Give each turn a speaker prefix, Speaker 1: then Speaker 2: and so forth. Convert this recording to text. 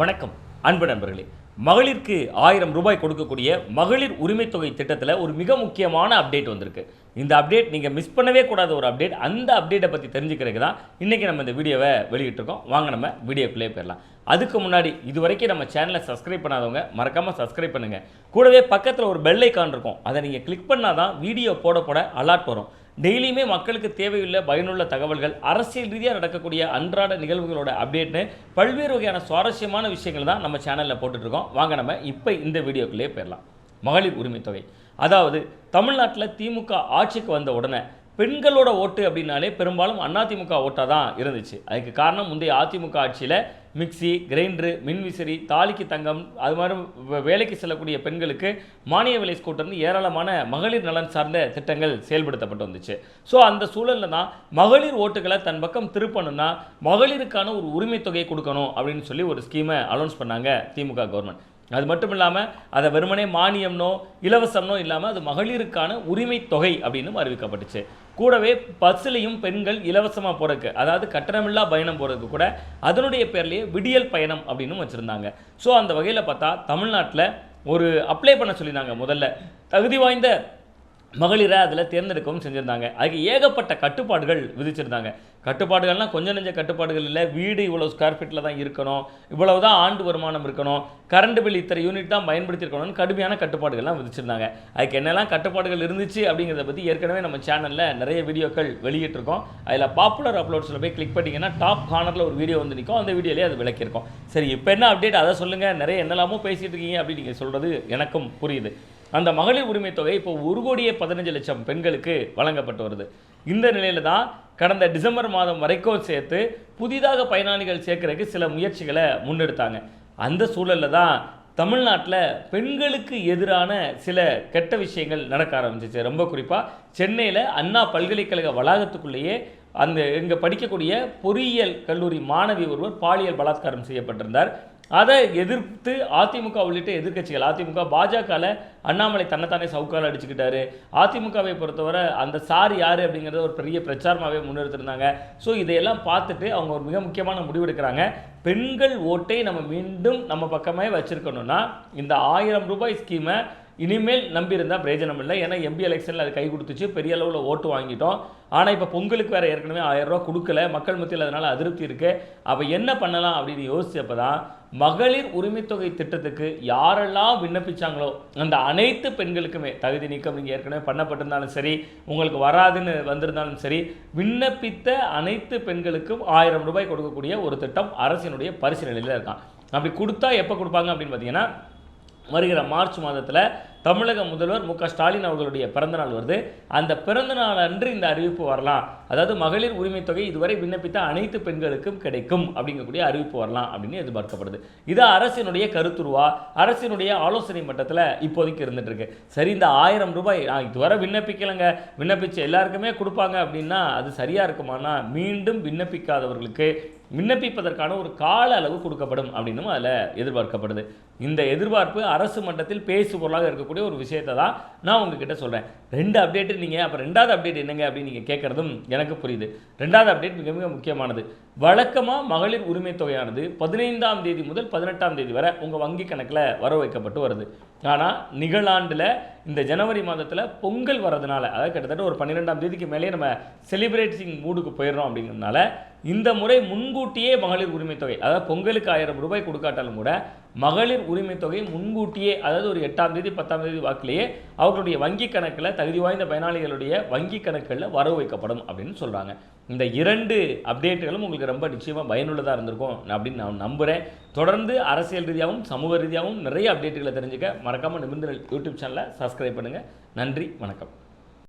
Speaker 1: வணக்கம் அன்பு நண்பர்களே. மகளிருக்கு ஆயிரம் ரூபாய் கொடுக்கக்கூடிய மகளிர் உரிமைத்தொகை திட்டத்தில் ஒரு மிக முக்கியமான அப்டேட் வந்திருக்கு. இந்த அப்டேட் நீங்கள் மிஸ் பண்ணவே கூடாத ஒரு அப்டேட். அந்த அப்டேட்டை பற்றி தெரிஞ்சுக்கிறதுக்கு தான் இன்றைக்கி நம்ம இந்த வீடியோவை வெளியிட்டிருக்கோம் வாங்க நம்ம வீடியோக்குள்ளே போயிடலாம். அதுக்கு முன்னாடி இது வரைக்கும் நம்ம சேனலை சப்ஸ்கிரைப் பண்ணாதவங்க மறக்காமல் சப்ஸ்கிரைப் பண்ணுங்கள் கூடவே பக்கத்தில் ஒரு பெல் ஐக்கான் இருக்கும். அதை நீங்கள் கிளிக் பண்ணால் தான் வீடியோ போட போட அலாட் வரும். டெய்லியுமே மக்களுக்கு தேவையுள்ள பயனுள்ள தகவல்கள் அரசியல் ரீதியாக நடக்கக்கூடிய அன்றாட நிகழ்வுகளோட அப்டேட்னு பல்வேறு வகையான சுவாரஸ்யமான விஷயங்கள் தான் நம்ம சேனலில் போட்டுட்ருக்கோம். வாங்க நம்ம இப்போ இந்த வீடியோக்குள்ளே போயிடலாம். மகளிர் உரிமை தொகை. அதாவது தமிழ்நாட்டில் திமுக ஆட்சிக்கு வந்த உடனே பெண்களோட ஓட்டு அப்படின்னாலே பெரும்பாலும் அதிமுக ஓட்டாக தான் இருந்துச்சு. அதுக்கு காரணம் முந்தைய அதிமுக ஆட்சியில் மிக்சி கிரைண்டரு மின்விசிறி தாலிக்கு தங்கம் அது மாதிரி வே- வேலைக்கு செல்லக்கூடிய பெண்களுக்கு மானிய விலை ஸ்கூட்டர்னு ஏராளமான மகளிர் நலன் சார்ந்த திட்டங்கள் செயல்படுத்தப்பட்டு வந்துச்சு. ஸோ அந்த சூழலில் தான் மகளிர் ஓட்டுகளை தன் பக்கம் திருப்பணும்னா மகளிருக்கான ஒரு உரிமை தொகையை கொடுக்கணும் அப்படின்னு சொல்லி ஒரு ஸ்கீமை அனௌன்ஸ் பண்ணாங்க திமுக கவர்மெண்ட் அது மட்டும் இல்லாமல் அதை வெறுமனே மானியம்னோ இலவசம்னோ இல்லாமல் அது மகளிருக்கான உரிமை தொகை அப்படின்னு அறிவிக்கப்பட்டுச்சு. கூடவே பஸ்ஸுலேயும் பெண்கள் இலவசமாக போகிறதுக்கு அதாவது கட்டணமில்லா பயணம் போகிறதுக்கு கூட அதனுடைய பேர்லேயே விடியல் பயணம் அப்படின்னு வச்சுருந்தாங்க. ஸோ அந்த வகையில் பார்த்தா தமிழ்நாட்டில் ஒரு அப்ளை பண்ண சொல்லியிருந்தாங்க முதல்ல. தகுதி வாய்ந்த மகளிரை அதில் தேர்ந்தெடுக்கவும் செஞ்சுருந்தாங்க. அதுக்கு ஏகப்பட்ட கட்டுப்பாடுகள் விதிச்சிருந்தாங்க. கட்டுப்பாடுகள்லாம் கொஞ்சம் நெஞ்ச கட்டுப்பாடுகள் இல்லை. வீடு இவ்வளோ ஸ்கொயர் ஃபீட்டில் தான் இருக்கணும். இவ்வளவு தான் ஆண்டு வருமானம் இருக்கணும். கரண்ட் பில் இத்தனை யூனிட் தான் பயன்படுத்தியிருக்கணும்னு கடுமையான கட்டுப்பாடுகள்லாம் விதிச்சிருந்தாங்க. அதுக்கு என்னெல்லாம் கட்டுப்பாடுகள் இருந்துச்சு அப்படிங்கிறத பற்றி ஏற்கனவே நம்ம சேனலில் நிறைய வீடியோக்கள் வெளியிட்டிருக்கோம். அதில் பாப்புலர் அப்லோட்ஸில் போய் கிளிக் பண்ணிங்கன்னா டாப் கார்னரில் ஒரு வீடியோ வந்து நிற்கும் அந்த வீடியோலேயே அது விளக்கியிருக்கோம். சரி இப்போ என்ன அப்டேட் அதை சொல்லுங்கள் நிறைய என்னெல்லாமோ பேசிகிட்டு இருக்கீங்க அப்படின்னு நீங்கள் சொல்கிறது எனக்கும் புரியுது. அந்த மகளிர் உரிமை தொகை இப்போ ஒரு கோடியே பதினஞ்சு லட்சம் பெண்களுக்கு வழங்கப்பட்டு வருது. இந்த நிலையில் தான் கடந்த டிசம்பர் மாதம் வரைக்கும் சேர்த்து புதிதாக பயனாளிகள் சேர்க்கறதுக்கு சில முயற்சிகளை முன்னெடுத்தாங்க. அந்த சூழலில் தான் தமிழ்நாட்டில் பெண்களுக்கு எதிரான சில கெட்ட விஷயங்கள் நடக்க ஆரம்பிச்சிச்சு. ரொம்ப குறிப்பாக சென்னையில் அண்ணா பல்கலைக்கழக வளாகத்துக்குள்ளேயே அந்த இங்கே படிக்கக்கூடிய பொறியியல் கல்லூரி மாணவி ஒருவர் பாலியல் பலாத்காரம் செய்யப்பட்டிருந்தார். அதை எதிர்த்து அதிமுக உள்ளிட்ட எதிர்க்கட்சிகள் அதிமுக பாஜகவில் அண்ணாமலை தன்னைத்தானே சவுக்கால் அடிச்சுக்கிட்டாரு. அதிமுகவை பொறுத்தவரை அந்த சார் யார் அப்படிங்கிறத ஒரு பெரிய பிரச்சாரமாகவே முன்னெடுத்திருந்தாங்க ஸோ இதையெல்லாம் பார்த்துட்டு அவங்க ஒரு மிக முக்கியமான முடிவு எடுக்கிறாங்க. பெண்கள் ஓட்டை நம்ம மீண்டும் நம்ம பக்கமே வச்சுருக்கணும்னா இந்த ஆயிரம் ரூபாய் ஸ்கீமை இனிமேல் நம்பியிருந்தால் பிரயோஜனம் இல்லை. ஏன்னா எம்பி எலெக்ஷனில் அது கை கொடுத்துச்சு. பெரிய அளவில் ஓட்டு வாங்கிட்டோம். ஆனால் இப்போ பொங்கலுக்கு வேறு ஏற்கனவே ஆயிரம் ரூபா கொடுக்கல. மக்கள் மத்தியில் அதனால் அதிருப்தி இருக்குது அப்போ என்ன பண்ணலாம் அப்படின்னு யோசிச்சப்போ தான் மகளிர் உரிமைத்தொகை திட்டத்துக்கு யாரெல்லாம் விண்ணப்பிச்சாங்களோ அந்த அனைத்து பெண்களுக்குமே தகுதி நீக்கம் நீங்கள் ஏற்கனவே பண்ணப்பட்டிருந்தாலும் சரி உங்களுக்கு வராதுன்னு வந்திருந்தாலும் சரி விண்ணப்பித்த அனைத்து பெண்களுக்கும் ஆயிரம் ரூபாய் கொடுக்கக்கூடிய ஒரு திட்டம் அரசினுடைய பரிசீலனையில் இருக்கான். அப்படி கொடுத்தா எப்போ கொடுப்பாங்க அப்படின்னு பார்த்தீங்கன்னா வருகிற மார்ச் மாதத்தில் தமிழக முதல்வர் மு க ஸ்டாலின் அவர்களுடைய பிறந்தநாள் வருது. அந்த பிறந்தநாள் அன்று இந்த அறிவிப்பு வரலாம். அதாவது மகளிர் உரிமை தொகை இதுவரை விண்ணப்பித்த அனைத்து பெண்களுக்கும் கிடைக்கும் அப்படிங்கக்கூடிய அறிவிப்பு வரலாம் அப்படின்னு எதிர்பார்க்கப்படுது. இது அரசினுடைய கருத்துருவா? அரசினுடைய ஆலோசனை மட்டத்தில் இப்போதைக்கு இருந்துட்டு இருக்கு சரி இந்த ஆயிரம் ரூபாய் நான் இதுவரை விண்ணப்பிக்கலைங்க. விண்ணப்பிச்சு எல்லாருக்குமே கொடுப்பாங்க அப்படின்னா அது சரியா இருக்குமானா மீண்டும் விண்ணப்பிக்காதவர்களுக்கு விண்ணப்பிப்பதற்கான ஒரு கால அளவு கொடுக்கப்படும் அப்படின்னும் அதில் எதிர்பார்க்கப்படுது. இந்த எதிர்பார்ப்பு அரசு மட்டத்தில் பேசு பொருளாக இருக்கக்கூடிய ஒரு விஷயத்தை தான் நான் உங்ககிட்ட சொல்கிறேன் ரெண்டு அப்டேட் நீங்கள் அப்போ ரெண்டாவது அப்டேட் என்னங்க அப்படின்னு நீங்கள் கேட்குறதும் எனக்கு புரியுது. ரெண்டாவது அப்டேட் மிக மிக முக்கியமானது. வழக்கமாக மகளிர் உரிமை தொகையானது பதினைந்தாம் தேதி முதல் பதினெட்டாம் தேதி வரை உங்கள் வங்கி கணக்கில் வர வைக்கப்பட்டு வருது. ஆனால் நிகழாண்டில் இந்த ஜனவரி மாதத்தில் பொங்கல் வர்றதுனால அதாவது கிட்டத்தட்ட ஒரு பன்னிரெண்டாம் தேதிக்கு மேலேயே நம்ம செலிப்ரேட்டிங் மூடுக்கு போயிடுறோம் அப்படிங்கிறதுனால இந்த முறை முன்கூட்டியே மகளிர் உரிமை தொகை அதாவது பொங்கலுக்கு ஆயிரம் ரூபாய் கொடுக்காட்டாலும் கூட மகளிர் உரிமை தொகை முன்கூட்டியே அதாவது ஒரு எட்டாம் தேதி பத்தாம் தேதி வாக்கிலேயே அவர்களுடைய வங்கி கணக்கில் தகுதி வாய்ந்த பயனாளிகளுடைய வங்கி கணக்குகளில் வரவு வைக்கப்படும் அப்படின்னு சொல்கிறாங்க இந்த இரண்டு அப்டேட்டுகளும் உங்களுக்கு ரொம்ப நிச்சயமாக பயனுள்ளதாக இருந்திருக்கும். அப்படின்னு நான் நம்புகிறேன் தொடர்ந்து அரசியல் ரீதியாகவும் சமூக ரீதியாகவும் நிறைய அப்டேட்டுகளை தெரிஞ்சுக்க மறக்காமல் நிமிர்ந்த யூடியூப் சேனலை சப்ஸ்கிரைப் பண்ணுங்கள் நன்றி வணக்கம்.